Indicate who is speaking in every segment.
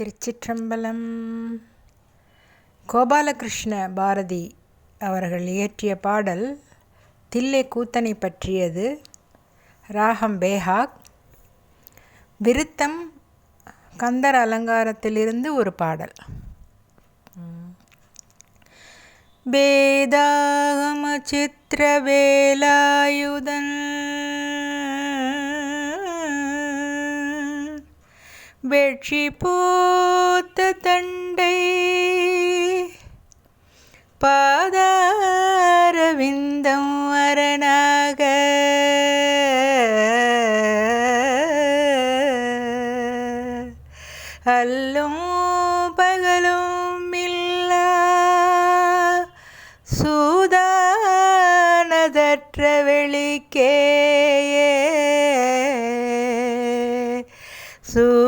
Speaker 1: திருச்சிற்றம்பலம். கோபாலகிருஷ்ண பாரதி அவர்கள் இயற்றிய பாடல் தில்லை கூத்தனை பற்றியது. ராகம் பேஹாக் விருத்தம் கந்தர் அலங்காரத்திலிருந்து ஒரு பாடல். வேதாகம சித்திரவேலாயுதன் வெற்றி பூத்த தண்டை. பாதாரவிந்தம் அரணாக அல்லும் பகலும் இல்லா. சூதானதற்ற வெளிக்கேயே. சூ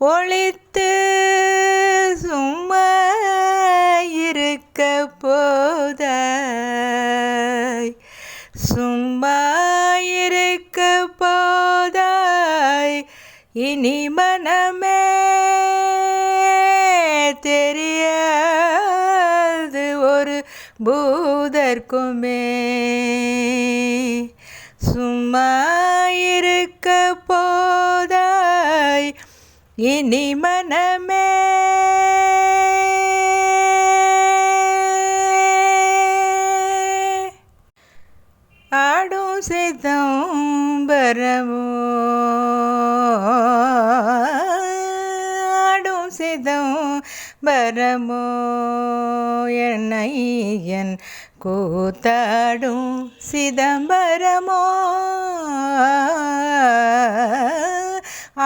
Speaker 1: ஒளித்து சும்மா இருக்க போதாய் சும்மா இருக்க போதாய் இனி மனமே தெரியாது. ஒரு பூதற்குமே சும்மா இருக்க போதாய் இனி மனமே ஆடும் சிதம்பரமோ ஆடும் சிதம்பரமோ என்னை என் கூத்தாடும் சிதம்பரமோ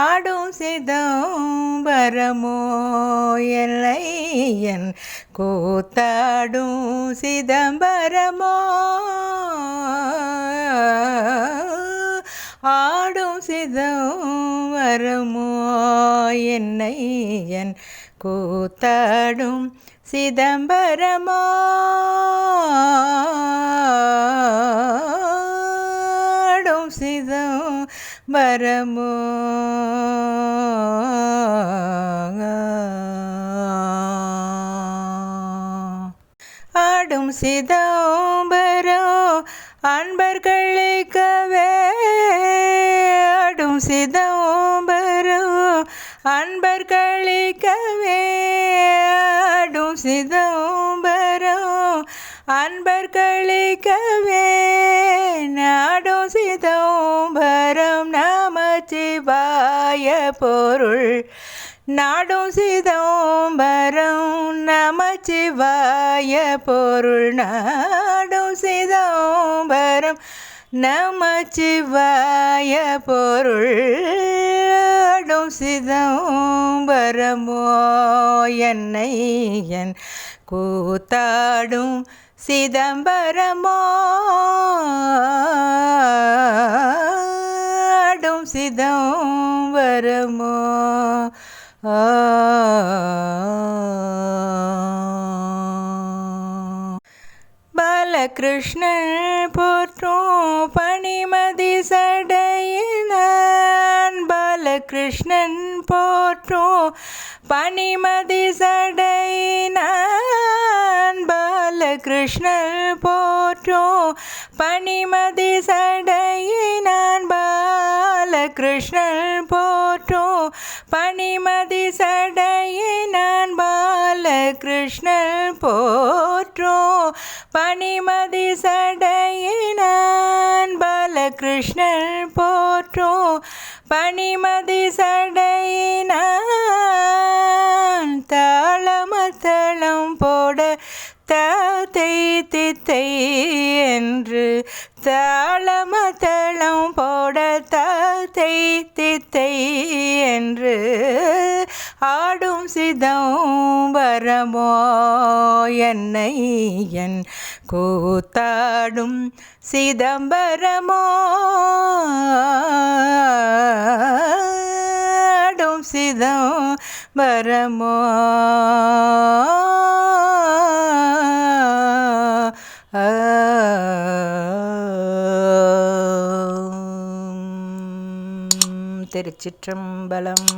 Speaker 1: ஆடும் சிதம்பரமோ எல்லையன் கூத்தாடும் சிதம்பரமோ ஆடும் சிதம்பரமோ என்னையன் கூத்தாடும் சிதம்பரமோ சிதம்பரமோ ஆடும் சிதம்பரோ அன்பர்களுக்கவே ஆடும் சிதம்பரோ அன்பர்களுக்கவே ஆடும் சிதம்பரோ அன்பர்களுக்கவே நமச்சிவாய பொருள். நாடும் சிதம்பரம் நமச்சிவாய பொருள். நாடும் சிதம்பரம் நமச்சிவாய பொருள். நாடும் சிதம்பரமோ என்னை என் கூத்தாடும் சிதம்பரமோ. சிதம் வரமோ? பாலகிருஷ்ணன் போற்றும் பணிமதி சடையினான். பாலகிருஷ்ணன் போற்றும் பணிமதி சடையினான். பாலகிருஷ்ணன் போற்றும் பணிமதி சடை கிருஷ்ணன் போற்றும் பனிமதி சடையே நான் பால கிருஷ்ணன் போற்றும் பனிமதி சடையே நான் பால கிருஷ்ணன் போற்றும் பனிமதி சடையினான் தாளமத்தளம் போட தாத்தை தித்தை என்று தாளமத்தளம் போட தாத்தை தித்தை என்று ஆடும் சிதம்பரமோ என்னை என் கூத்தாடும் சிதம்பரமோ ஆடும் சிதம்பரமோ ஆ திருச்சிற்றம்பலம்.